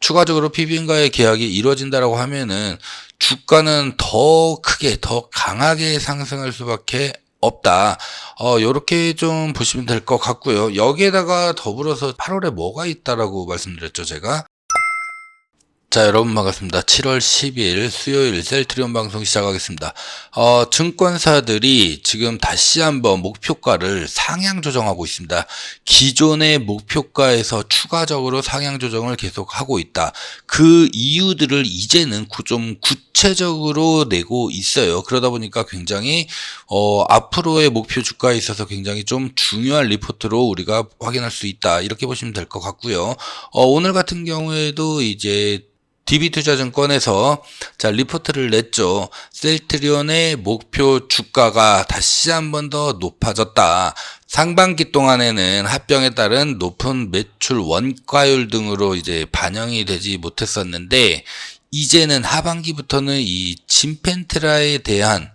추가적으로 PB인과의 계약이 이루어진다라고 하면은 주가는 더 크게 더 강하게 상승할 수밖에 없다. 어, 요렇게 좀 보시면 될 것 같고요. 여기에다가 더불어서 8월에 뭐가 있다라고 말씀드렸죠, 제가. 자, 여러분 반갑습니다. 7월 10일 수요일 셀트리온 방송 시작하겠습니다. 어, 증권사들이 지금 다시 한번 목표가를 상향 조정하고 있습니다. 기존의 목표가에서 추가적으로 상향 조정을 계속하고 있다. 그 이유들을 이제는 좀 구체적으로 내고 있어요. 그러다 보니까 굉장히 어, 앞으로의 목표 주가에 있어서 굉장히 좀 중요한 리포트로 우리가 확인할 수 있다. 이렇게 보시면 될 것 같고요. 어, 오늘 같은 경우에도 이제 DB투자증권에서 자 리포트를 냈죠. 셀트리온의 목표 주가가 다시 한 번 더 높아졌다. 상반기 동안에는 합병에 따른 높은 매출 원가율 등으로 이제 반영이 되지 못했었는데 이제는 하반기부터는 이 진펜트라에 대한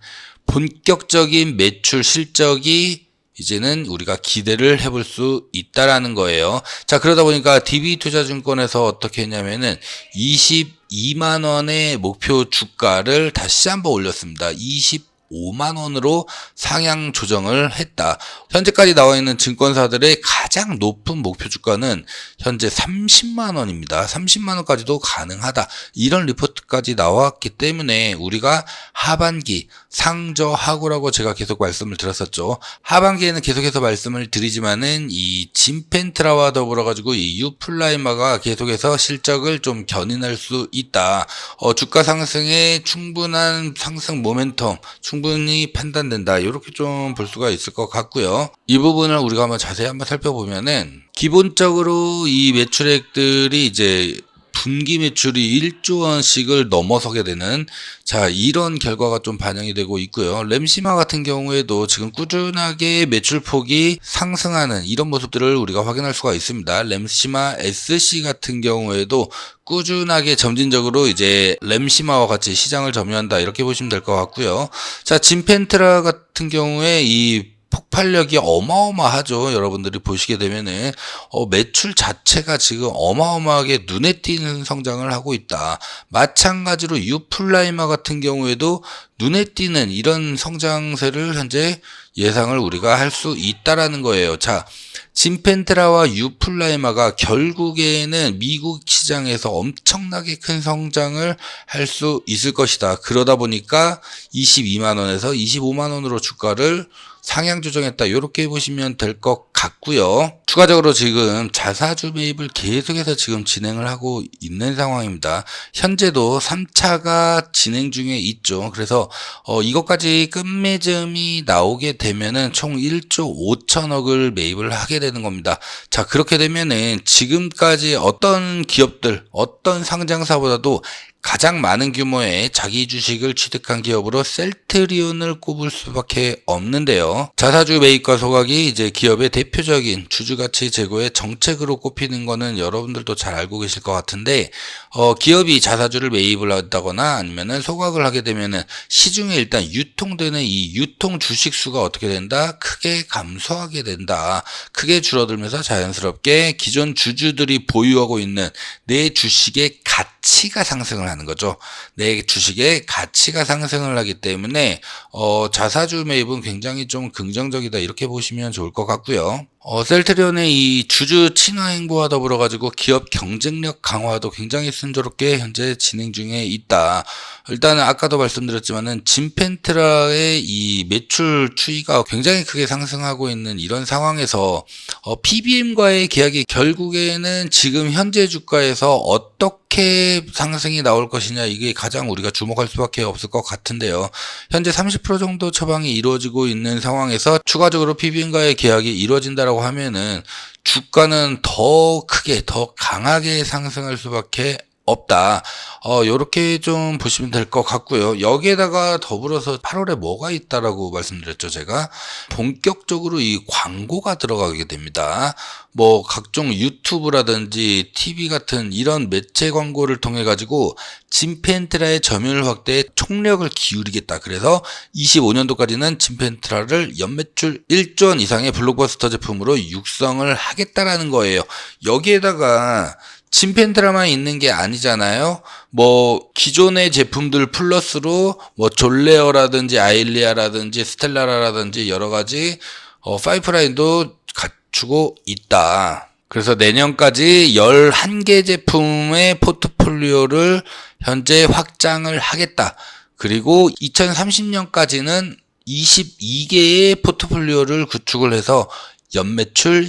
본격적인 매출 실적이 이제는 우리가 기대를 해볼 수 있다라는 거예요. 자, 그러다 보니까 DB투자증권에서 어떻게 했냐면은 22만 원의 목표 주가를 다시 한번 올렸습니다. 20 5만 원으로 상향 조정을 했다. 현재까지 나와 있는 증권사들의 가장 높은 목표 주가는 현재 30만 원입니다. 30만 원까지도 가능하다. 이런 리포트까지 나왔기 때문에 우리가 하반기 상저하고라고 제가 계속 말씀을 드렸었죠. 하반기에는 계속해서 말씀을 드리지만은 이 진펜트라와 더불어 가지고 이 유플라이마가 계속해서 실적을 좀 견인할 수 있다. 어, 주가 상승에 충분한 상승 모멘텀, 충 분히 판단된다. 이렇게 좀 볼 수가 있을 것 같고요. 이 부분을 우리가 한번 자세히 한번 살펴보면은 기본적으로 이 매출액들이 이제 분기 매출이 1조 원씩을 넘어서게 되는 자 이런 결과가 좀 반영이 되고 있고요. 램시마 같은 경우에도 지금 꾸준하게 매출 폭이 상승하는 이런 모습들을 우리가 확인할 수가 있습니다. 램시마 SC 같은 경우에도 꾸준하게 점진적으로 이제 램시마와 같이 시장을 점유한다 이렇게 보시면 될 것 같고요. 자 진펜트라 같은 경우에 이 폭발력이 어마어마하죠. 여러분들이 보시게 되면은 어, 매출 자체가 지금 어마어마하게 눈에 띄는 성장을 하고 있다. 마찬가지로 유플라이마 같은 경우에도 눈에 띄는 이런 성장세를 현재 예상을 우리가 할 수 있다라는 거예요. 자, 진펜트라와 유플라이마가 결국에는 미국 시장에서 엄청나게 큰 성장을 할 수 있을 것이다. 그러다 보니까 22만 원에서 25만 원으로 주가를 상향 조정했다. 이렇게 보시면 될 것 같고요. 추가적으로 지금 자사주 매입을 계속해서 지금 진행을 하고 있는 상황입니다. 현재도 3차가 진행 중에 있죠. 그래서 어, 이것까지 끝매점이 나오게 되면은 총 1조 5천억을 매입을 하게 되는 겁니다. 자 그렇게 되면은 지금까지 어떤 기업들 어떤 상장사보다도 가장 많은 규모의 자기 주식을 취득한 기업으로 셀트리온을 꼽을 수밖에 없는데요. 자사주 매입과 소각이 이제 기업의 대표적인 주주가치 제고의 정책으로 꼽히는 거는 여러분들도 잘 알고 계실 것 같은데 어, 기업이 자사주를 매입을 한다거나 아니면은 소각을 하게 되면은 시중에 일단 유통되는 이 유통 주식 수가 어떻게 된다? 크게 감소하게 된다. 크게 줄어들면서 자연스럽게 기존 주주들이 보유하고 있는 내 주식의 가치 가 상승을 하는 거죠. 내 주식의 가치가 상승을 하기 때문에 어, 자사주 매입은 굉장히 좀 긍정적이다 이렇게 보시면 좋을 것 같고요. 어, 셀트리온의 이 주주 친화 행보와 더불어 가지고 기업 경쟁력 강화도 굉장히 순조롭게 현재 진행 중에 있다. 일단은 아까도 말씀드렸지만은 진펜트라의 이 매출 추이가 굉장히 크게 상승하고 있는 이런 상황에서 어, PBM과의 계약이 결국에는 지금 현재 주가에서 어떻게 상승이 나올 것이냐 이게 가장 우리가 주목할 수밖에 없을 것 같은데요. 현재 30% 정도 처방이 이루어지고 있는 상황에서 추가적으로 PBM과의 계약이 이루어진다라고 하면은 주가는 더 크게 더 강하게 상승할 수밖에 없다. 어, 요렇게 좀 보시면 될 것 같고요. 여기에다가 더불어서 8월에 뭐가 있다라고 말씀드렸죠, 제가. 본격적으로 이 광고가 들어가게 됩니다. 뭐, 각종 유튜브라든지 TV 같은 이런 매체 광고를 통해 가지고 진펜트라의 점유율 확대에 총력을 기울이겠다. 그래서 25년도까지는 진펜트라를 연매출 1조 원 이상의 블록버스터 제품으로 육성을 하겠다라는 거예요. 여기에다가 침팬 드라만 있는 게 아니잖아요. 뭐 기존의 제품들 플러스로 뭐 졸레어라든지 아일리아라든지 스텔라라라든지 여러 가지 어, 파이프라인도 갖추고 있다. 그래서 내년까지 11개 제품의 포트폴리오를 현재 확장을 하겠다. 그리고 2030년까지는 22개의 포트폴리오를 구축을 해서 연매출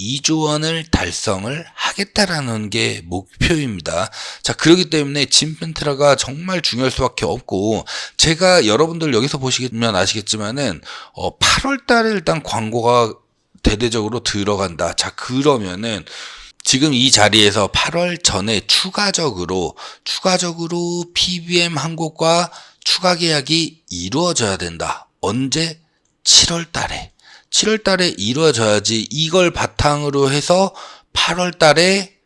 12조 원을 달성을 하겠다라는 게 목표입니다. 자, 그렇기 때문에 진펜트라가 정말 중요할 수밖에 없고, 제가 여러분들 여기서 보시면 아시겠지만은, 어, 8월 달에 일단 광고가 대대적으로 들어간다. 자, 그러면은, 지금 이 자리에서 8월 전에 추가적으로, 추가적으로 PBM 한 곳과 추가 계약이 이루어져야 된다. 언제? 7월 달에. 7월 달에 이루어져야지 이걸 바탕으로 해서 8월 달에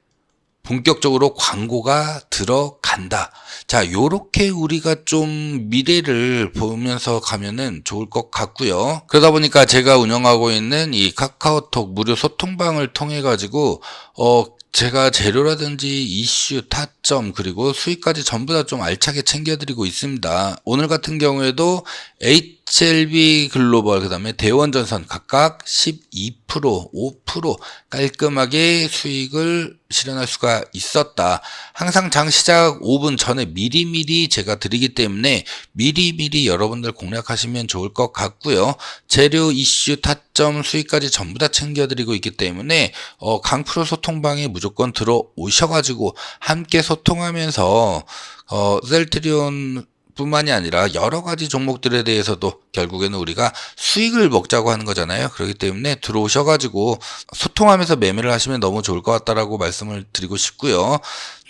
본격적으로 광고가 들어간다. 자, 요렇게 우리가 좀 미래를 보면서 가면은 좋을 것 같고요. 그러다 보니까 제가 운영하고 있는 이 카카오톡 무료 소통방을 통해 가지고 어 제가 재료라든지 이슈, 타점, 그리고 수익까지 전부 다 좀 알차게 챙겨드리고 있습니다. 오늘 같은 경우에도 HLB 글로벌, 그 다음에 대원전선 각각 12%, 5% 깔끔하게 수익을 실현할 수가 있었다. 항상 장 시작 5분 전에 미리미리 제가 드리기 때문에 미리미리 여러분들 공략하시면 좋을 것 같고요. 재료, 이슈, 타점, 수익까지 전부 다 챙겨드리고 있기 때문에 어, 강프로 소통방에 무조건 들어오셔가지고 함께 소통하면서 어, 셀트리온 뿐만이 아니라 여러 가지 종목들에 대해서도 결국에는 우리가 수익을 먹자고 하는 거잖아요. 그렇기 때문에 들어오셔가지고 소통하면서 매매를 하시면 너무 좋을 것 같다라고 말씀을 드리고 싶고요.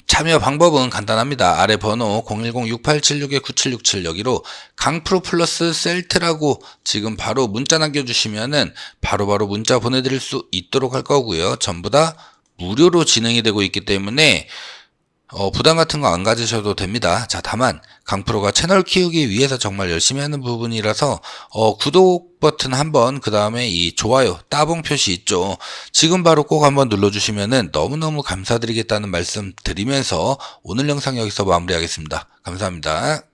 참여 방법은 간단합니다. 아래 번호 010-6876-9767 여기로 강프로 플러스 셀트라고 지금 바로 문자 남겨주시면은 바로바로 문자 보내드릴 수 있도록 할 거고요. 전부 다 무료로 진행이 되고 있기 때문에 어, 부담 같은 거 안 가지셔도 됩니다. 자, 다만 강프로가 채널 키우기 위해서 정말 열심히 하는 부분이라서 어, 구독 버튼 한번 그 다음에 이 좋아요 따봉 표시 있죠. 지금 바로 꼭 한번 눌러주시면은 너무너무 감사드리겠다는 말씀 드리면서 오늘 영상 여기서 마무리하겠습니다. 감사합니다.